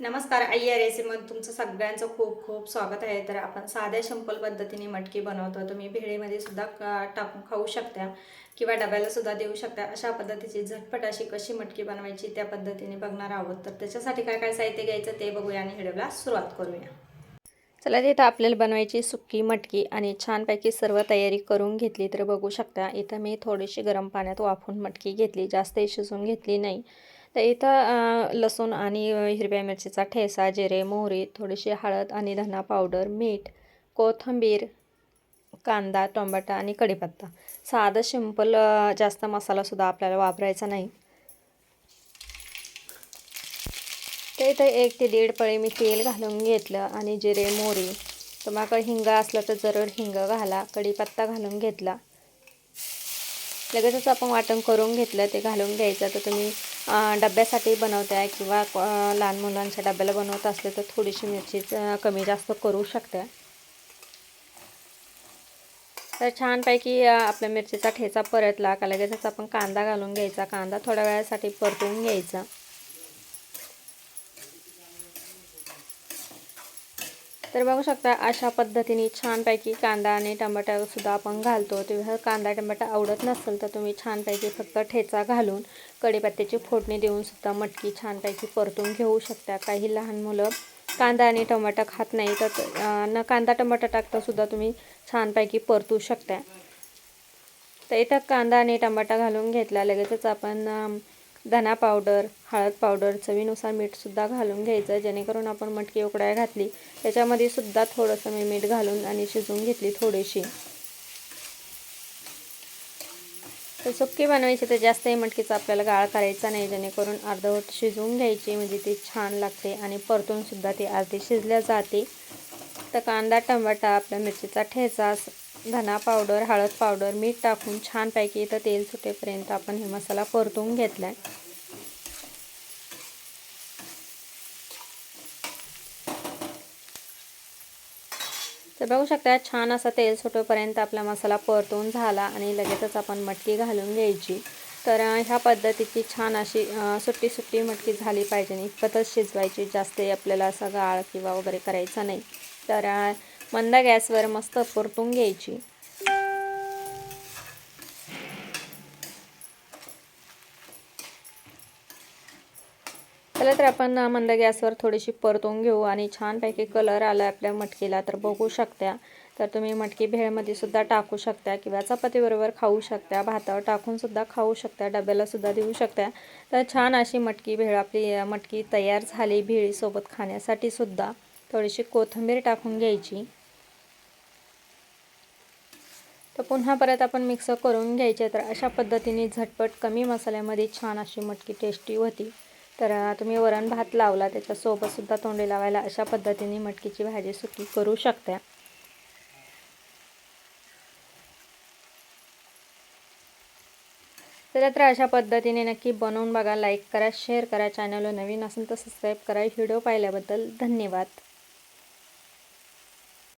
नमस्कार आय्या या रेसिपीमध्ये तुमचं सगळ्यांचं खूप खूप स्वागत आहे. तर आपण साध्या सिंपल पद्धतीने मटकी बनवतो. तुम्ही भेळेमध्ये सुद्धा टाकून खाऊ शकता किंवा डब्याला सुद्धा देऊ शकता. अशा पद्धतीची झटपट अशी कशी मटकी बनवायची त्या पद्धतीने बघणार आहोत. तर त्याच्यासाठी काय काय साहित्य घ्यायचं ते बघूया आणि व्हिडिओला सुरुवात करूया. चला इथं आपल्याला बनवायची सुक्की मटकी आणि छानपैकी सर्व तयारी करून घेतली तर बघू शकता. इथं मी थोडीशी गरम पाण्यात वाफून मटकी घेतली. जास्त शिजून घेतली नाही. तर इथं लसूण आणि हिरव्या मिरचीचा ठेसा जिरे मोहरी थोडीशी हळद आणि धना पावडर मीठ कोथिंबीर कांदा टोमॅटो आणि कढीपत्ता. साधं सिंपल जास्त मसालासुद्धा आपल्याला वापरायचा नाही. तर इथं एक ते दीड पळी मी तेल घालून घेतलं आणि जिरे मोहरी तुम्हाला हिंग असलं तर जरूर हिंग घाला कढीपत्ता घालून घेतला. लगेचच आपण वाटण करून घेतलं ते घालून घ्यायचं. तर तुम्ही डब्यासाठी बनवते आहे किंवा लहान मुलांच्या डब्याला बनवत असले तर थोडीशी मिरची कमी जास्त करू शकते तर छानपैकी आपल्या मिरचीचा ठेचा परतला. का लगेचच आपण कांदा घालून घ्यायचा. कांदा थोड्या वेळासाठी परतून घ्यायचा. तर बघू शकता अशा पद्धतीने छानपैकी कांदा आणि टमाटासुद्धा आपण घालतो. तेव्हा कांदा टमाटा आवडत नसेल तर तुम्ही छानपैकी फक्त ठेचा घालून कढीपत्त्याची फोडणी देऊन सुद्धा मटकी छानपैकी परतून घेऊ शकता. काही लहान मुलं कांदा आणि टमाटा खात नाही तर न कांदा टमाटा टाकतासुद्धा तुम्ही छानपैकी परतू शकता. तर इथं कांदा आणि टमाटा घालून घेतला. लगेचच आपण धना पावडर हळद पावडर चवीनुसार मीठसुद्धा घालून घ्यायचं जेणेकरून आपण मटकी उकडाय घातली. त्याच्यामध्ये सुद्धा थोडंसं मी मीठ घालून आणि शिजवून घेतली थोडीशी. तर सुक्की बनवायची तर जास्तही मटकीचा आपल्याला गाळ करायचा नाही जेणेकरून अर्धवट शिजवून घ्यायची म्हणजे ती छान लागते आणि परतून सुद्धा ती अर्धी शिजल्या जाते. तर कांदा टमाटा आपल्या मिरचीचा ठेचा धना पावडर हळद पावडर मीठ टाकून छानपैकी इथं तेल सुटेपर्यंत आपण हे मसाला परतून घेतला आहे तर बघू शकता छान असा तेल सुटेपर्यंत आपला मसाला परतून झाला आणि लगेचच आपण मटकी घालून घ्यायची. तर ह्या पद्धतीची छान अशी सुट्टी सुट्टी मटकी झाली पाहिजे इतपतच शिजवायची जास्त आपल्याला असं गाळ किंवा वगैरे करायचा नाही. तर मंद गॅसवर मस्त परतून घ्यायची. चला तर आपण मंद गॅसवर थोडीशी परतून घेऊ आणि छानपैकी कलर आला आपल्या मटकीला तर बघू शकता. तर तुम्ही मटकी भेळमध्ये सुद्धा टाकू शकता किंवा चपातीबरोबर खाऊ शकता भातावर टाकून सुद्धा खाऊ शकता डब्याला सुद्धा देऊ शकता. तर छान अशी मटकी भेळ आपली मटकी तयार झाली भेळीसोबत खाण्यासाठी सुद्धा. थोडीशी कोथिंबीर टाकून घ्यायची. तर पुन्हा परत आपण मिक्स करून घ्यायचे. तर अशा पद्धतीने झटपट कमी मसाल्यामध्ये छान अशी मटकी टेस्टी होती. तर तुम्ही वरण भात लावला त्याच्यासोबतसुद्धा तोंडी लावायला अशा पद्धतीने मटकीची भाजी सुकी करू शकता. तर तर अशा पद्धतीने नक्की बनवून बघा लाईक करा शेअर करा चॅनलला नवीन असेल तर सबस्क्राईब करा. व्हिडिओ पाहिल्याबद्दल धन्यवाद.